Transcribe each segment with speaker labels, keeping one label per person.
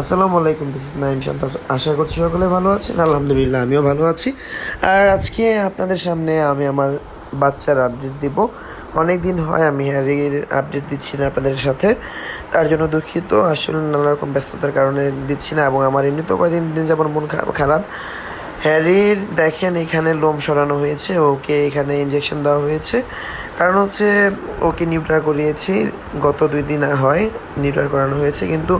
Speaker 1: আসসালামু আলাইকুম this is Naim শান্ত আশা করছি সকলে ভালো আছেন, আলহামদুলিল্লাহ আমিও ভালো আছি। আর আজকে আপনাদের সামনে আমি আমার বাচ্চার আপডেট দিব। অনেক দিন হয় আমি হ্যারির আপডেট দিচ্ছি না আপনাদের সাথে, তার জন্য দুঃখিত। আসলে নানা রকম ব্যস্ততার কারণে দিচ্ছি না এবং আমার এমনিতেও কয়েকদিন দিন যাবার মন খারাপ। হ্যারির দেখেন এখানে লোম সরানো হয়েছে, ওকে এখানে ইঞ্জেকশন দেওয়া হয়েছে। কারণ হচ্ছে ওকে নিউট্রাল করিয়েছি, গত দুই দিন হয় নিউট্রাল করানো হয়েছে, কিন্তু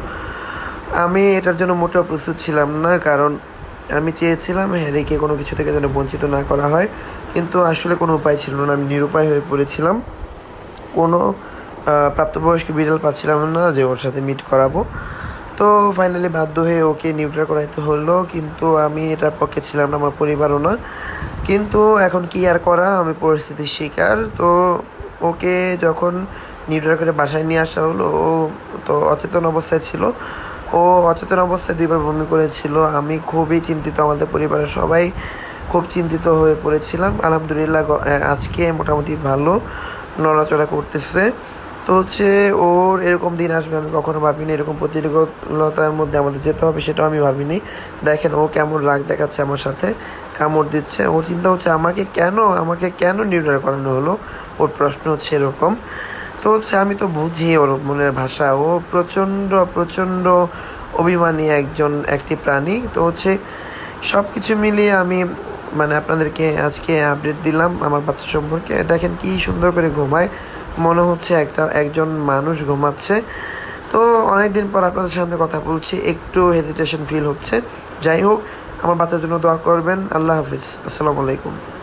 Speaker 1: আমি এটার জন্য মোটেও প্রস্তুত ছিলাম না, কারণ আমি চেয়েছিলাম হ্যারিকে কোনো কিছু থেকে যেন বঞ্চিত না করা হয়, কিন্তু আসলে কোনো উপায় ছিল না। আমি নিরুপায় হয়ে পড়েছিলাম। কোনো প্রাপ্তবয়স্ক বিড়াল পাচ্ছিলাম না যে ওর সাথে মিট করাবো। তো ফাইনালি বাধ্য হয়ে ওকে নিউট্রাল করাইতে হলো, কিন্তু আমি এটার পক্ষে ছিলাম না, আমার পরিবারও না। কিন্তু এখন কি আর করা, আমি পরিস্থিতির শিকার। তো ওকে যখন নিউট্রাল করে বাসায় নিয়ে আসা হলো, ও তো অচেতন অবস্থায় ছিল। ও অচেতন অবস্থায় দুইবার বমি করেছিল। আমি খুবই চিন্তিত আমাদের পরিবারের সবাই খুব চিন্তিত হয়ে পড়েছিলাম। আলহামদুলিল্লাহ আজকে মোটামুটি ভালো নড়াচড়া করতেছে। তো হচ্ছে ওর এরকম দিন আসবে আমি কখনো ভাবিনি। এরকম প্রতিকূলতার মধ্যে আমাদের যেতে হবে সেটাও আমি ভাবিনি। দেখেন ও কেমন রাগ দেখাচ্ছে আমার সাথে, কামড় দিচ্ছে। ওর চিন্তা হচ্ছে আমাকে কেন আমাকে কেন নিউট্রাল করানো হলো? ওর প্রশ্ন হচ্ছে এরকম। তো হচ্ছে আমি তো বুঝি ওর মনের ভাষা। ও প্রচণ্ড প্রচণ্ড অভিমানী একজন, একটি প্রাণী। তো হচ্ছে সব কিছু মিলিয়ে আমি মানে আপনাদেরকে আজকে আপডেট দিলাম আমার বাচ্চা সম্পর্কে। দেখেন কি সুন্দর করে ঘুমায়। মনে হচ্ছে একটা, একজন মানুষ ঘুমাচ্ছে। তো অনেক দিন পর আপনাদের সামনে কথা বলছি, একটু হেজিটেশন ফিল হচ্ছে। যাই হোক, আমার বাচ্চার জন্য দোয়া করবেন। আল্লাহ হাফিজ। আসসালামু আলাইকুম।